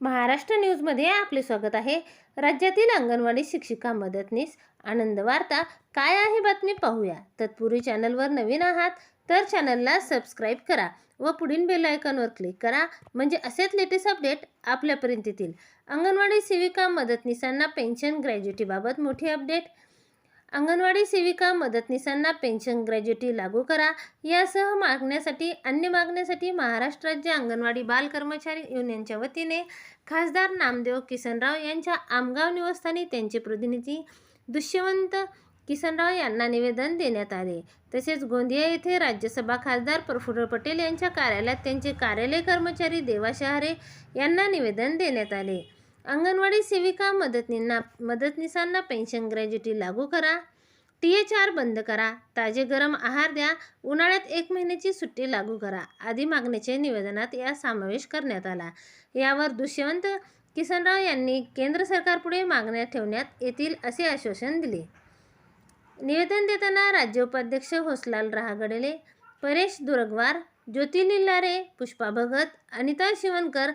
महाराष्ट्र न्यूजमध्ये आपले स्वागत आहे. राज्यातील अंगणवाडी शिक्षिका मदतनीस आनंद वार्ता काय आहे बातमी पाहूया. तत्पूर्वी चॅनलवर नवीन आहात तर चॅनलला सबस्क्राईब करा व पुढील बेल आयकॉनवर क्लिक करा म्हणजे असेच लेटेस्ट अपडेट आपल्यापर्यंत येतील अंगणवाडी सेविका मदतनीसांना पेन्शन ग्रॅज्युटीबाबत मोठी अपडेट अंगणवाडी सेविका मदतनीसांना पेन्शन ग्रॅज्युटी लागू करा. यासह मागण्यासाठी अन्य मागण्यासाठी महाराष्ट्र राज्य अंगणवाडी बाल कर्मचारी युनियनच्या वतीने खासदार नामदेव किसनराव यांच्या आमगाव निवासस्थानी त्यांचे प्रतिनिधी दुष्यवंत किसनराव यांना निवेदन देण्यात आले. तसेच गोंदिया येथे राज्यसभा खासदार प्रफुल्ल पटेल यांच्या कार्यालयात त्यांचे कार्यालय कर्मचारी देवा शहारे यांना निवेदन देण्यात आले. अंगणवाडी सेविका मदतनींना मदतनीसांना पेन्शन ग्रॅज्युटी लागू करा. टी एच आर बंद करा. ताजे गरम आहार द्या. उन्हाळ्यात एक महिन्याची सुट्टी लागू करा. आदी मागणीचे निवेदनात या समावेश करण्यात आला. यावर दुष्यवंत किसनराव यांनी केंद्र सरकारपुढे मागण्या ठेवण्यात येतील असे आश्वासन दिले. निवेदन देताना राज्य उपाध्यक्ष होसलाल रहागडले परेश दुरगवार ज्योती लिल्लारे पुष्पा भगत अनिता शिवणकर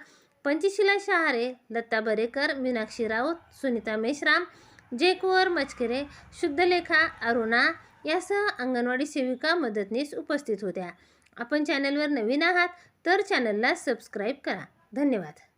पंचशिला शहारे लता बरेकर मीनाक्षी राऊत सुनीता मेश्राम जयकुवर मचकेरे शुद्धलेखा अरुणा यासह अंगणवाडी सेविका मदतनीस उपस्थित होत्या. आपण चॅनलवर नवीन आहात तर चॅनलला सबस्क्राईब करा. धन्यवाद.